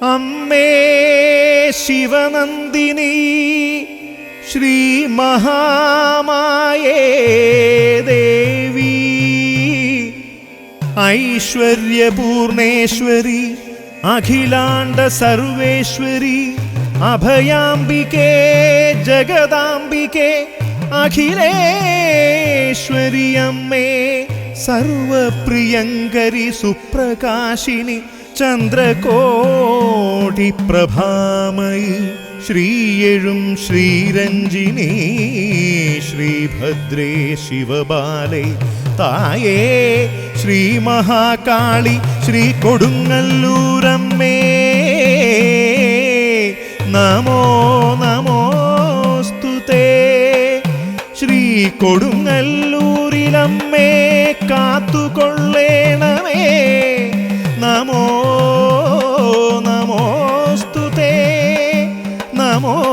അമ്മേ ശിവനന്ദിനി ശ്രീ മഹാമായേ ദേവി ഐശ്വര്യപൂർണേശ്വരി അഖിലാണ്ട സർവേശ്വരി അഭയാംബികേ ജഗദാംബികേ അഖിലേശ്വരി അമ്മേ സർവപ്രിയങ്കരി സുപ്രകാശിനി ചന്ദ്രകോടി പ്രഭാമയി ശ്രീയഴും ശ്രീരഞ്ജിനി ശ്രീഭദ്രേ ശിവബാലൈ. തായേ ശ്രീ മഹാകാളി ശ്രീ കൊടുങ്ങല്ലൂരമ്മേ. നമോ നമോസ്തുതേ ശ്രീ കൊടുങ്ങല്ലൂരിലമ്മേ കാത്തുകൊള്ളേണമേ. amor.